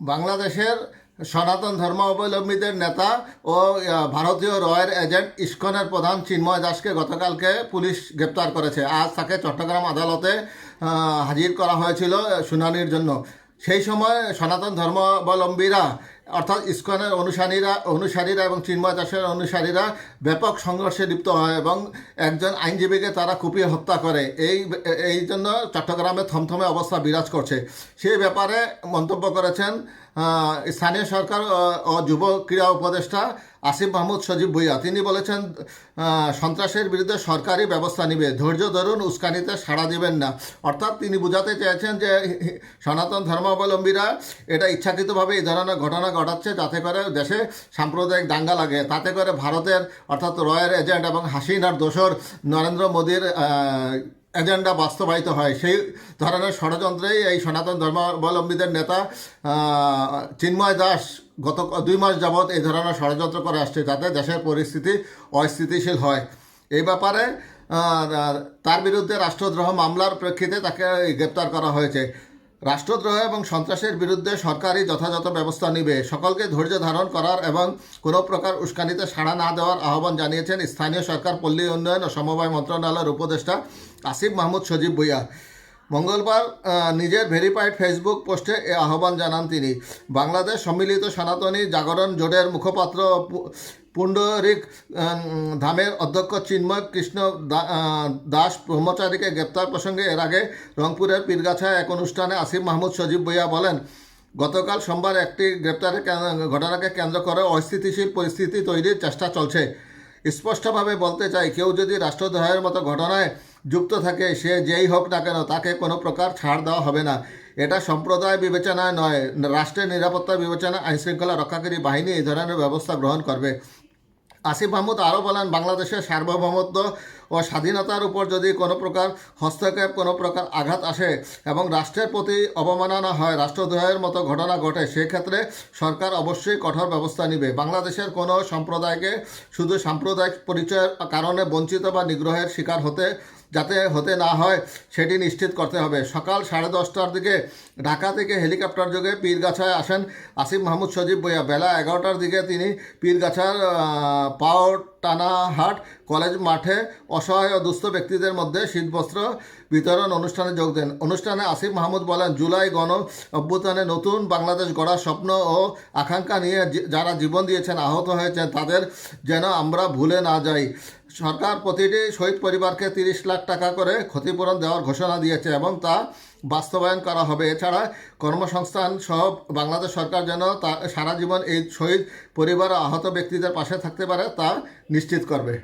বাংলাদেশের সনাতন ধর্মাবলম্বীদের নেতা ও ভারতীয় রয়ের এজেন্ট ইস্কনের প্রধান চিন্ময় দাসকে গতকালকে পুলিশ গ্রেপ্তার করেছে। আজ তাকে চট্টগ্রাম আদালতে হাজির করা হয়েছিল শুনানির জন্য। সেই সময় সনাতন ধর্মাবলম্বীরা অর্থাৎ ইস্কনের অনুসারীরা অনুসারীরা এবং চিন্ময় দাসের অনুসারীরা ব্যাপক সংঘর্ষে লিপ্ত হয় এবং একজন আইনজীবীকে তারা কুপিয়ে হত্যা করে। এই এই জন্য চট্টগ্রামে থমথমে অবস্থা বিরাজ করছে। সেই ব্যাপারে মন্তব্য করেছেন স্থানীয় সরকার ও- যুব ক্রীড়া উপদেষ্টা আসিফ মাহমুদ সজীব ভুইয়া। তিনি বলেছেন সন্ত্রাসের বিরুদ্ধে সরকারি ব্যবস্থা নিবে, ধৈর্য ধরুন, উস্কানিতে সাড়া দিবেন না। অর্থাৎ তিনি বোঝাতে চেয়েছেন যে, সনাতন ধর্মাবলম্বীরা এটা ইচ্ছাকৃতভাবে এই ধরনের ঘটনা ঘটাচ্ছে যাতে করে দেশে সাম্প্রদায়িক দাঙ্গা লাগে। তাতে করে ভারতের, অর্থাৎ রয়ের এজেন্ট এবং হাসিনার দোসর নরেন্দ্র মোদীর এজেন্ডা বাস্তবায়িত হয়। সেই ধরনের ষড়যন্ত্রেই এই সনাতন ধর্মাবলম্বীদের নেতা চিন্ময় দাস গত দুই মাস যাবৎ এই ধরনের ষড়যন্ত্র করে আসছে যাতে দেশের পরিস্থিতি অস্থিতিশীল হয়। এই ব্যাপারে তার বিরুদ্ধে রাষ্ট্রদ্রোহ মামলার প্রেক্ষিতে তাকে গ্রেপ্তার করা হয়েছে। রাষ্ট্রদ্রোহ এবং সন্ত্রাসের বিরুদ্ধে সরকারই যথাযথ ব্যবস্থা নিবে। সকলকে ধৈর্য ধারণ করার এবং কোনো প্রকার উস্কানিতে সাড়া না দেওয়ার আহ্বান জানিয়েছেন স্থানীয় সরকার, পল্লী উন্নয়ন ও সমবায় মন্ত্রণালয়ের উপদেষ্টা আসিফ মাহমুদ সজীব ভুইয়া। মঙ্গলবার নিজের ভেরিফাইড ফেসবুক পোস্টে এ আহ্বান জানান তিনি। বাংলাদেশ সম্মিলিত সনাতনী জাগরণ জোটের মুখপাত্র পুণ্ডরিক ধামের অধ্যক্ষ চিন্ময় কৃষ্ণ দাস ব্রহ্মচারীকে গ্রেপ্তার প্রসঙ্গে এর আগে রংপুরের পীরগাছায় এক অনুষ্ঠানে আসিফ মাহমুদ সজীব ভুইয়া বলেন, গতকাল সোমবার একটি গ্রেপ্তারের ঘটনাকে কেন্দ্র করে অস্থিতিশীল পরিস্থিতি তৈরির চেষ্টা চলছে। স্পষ্টভাবে বলতে চাই, কেউ যদি রাষ্ট্রদ্রোহের মতো ঘটনায় যুক্ত থাকে, সে যেই হোক না কেন তাকে কোনো প্রকার ছাড় দেওয়া হবে না। এটা সম্প্রদায় বিবেচনায় নয়, রাষ্ট্রের নিরাপত্তা বিবেচনা, আইনশৃঙ্খলা রক্ষাকারী বাহিনী এই ধরনের ব্যবস্থা গ্রহণ করবে। আসিফ মাহমুদ আরও বলেন, বাংলাদেশের সার্বভৌমত্ব ও স্বাধীনতার উপর যদি কোনো প্রকার হস্তক্ষেপ, কোনো প্রকার আঘাত আসে এবং রাষ্ট্রের প্রতি অবমাননা হয়, রাষ্ট্রদ্রোহের মতো ঘটনা ঘটে, সেক্ষেত্রে সরকার অবশ্যই কঠোর ব্যবস্থা নেবে। বাংলাদেশের কোনো সম্প্রদায়কে শুধু সাম্প্রদায়িক পরিচয়ের কারণে বঞ্চিত বা নিগ্রহের শিকার হতে যাতে হতে না হয়, সেটি নিশ্চিত করতে হবে। সকাল সাড়ে দশটার দিকে ঢাকা থেকে হেলিকপ্টার যোগে পীরগাছায় আসেন আসিফ মাহমুদ সজীব বইয়া বেলা এগারোটার দিকে তিনি পীরগাছার পাওয়ার পাও টানাহাট কলেজ মাঠে অসহায় ও দুস্থ ব্যক্তিদের মধ্যে শীতবস্ত্র বিতরণ অনুষ্ঠানে যোগ দেন। অনুষ্ঠানে আসিফ মাহমুদ বলেন, জুলাই গণ অভ্যুত্থানে নতুন বাংলাদেশ গড়ার স্বপ্ন ও আকাঙ্ক্ষা নিয়ে যারা জীবন দিয়েছেন, আহত হয়েছেন, তাদের যেন আমরা ভুলে না যাই। সরকার প্রতিটি শহীদ পরিবারকে তিরিশ লাখ টাকা করে ক্ষতিপূরণ দেওয়ার ঘোষণা দিয়েছে এবং তা বাস্তবায়ন করা হবে। এছাড়া কর্মসংস্থান সহ বাংলাদেশ সরকার যেন তা সারা জীবন এই শহীদ পরিবার আহত ব্যক্তিদের পাশে থাকতে পারে, তা নিশ্চিত করবে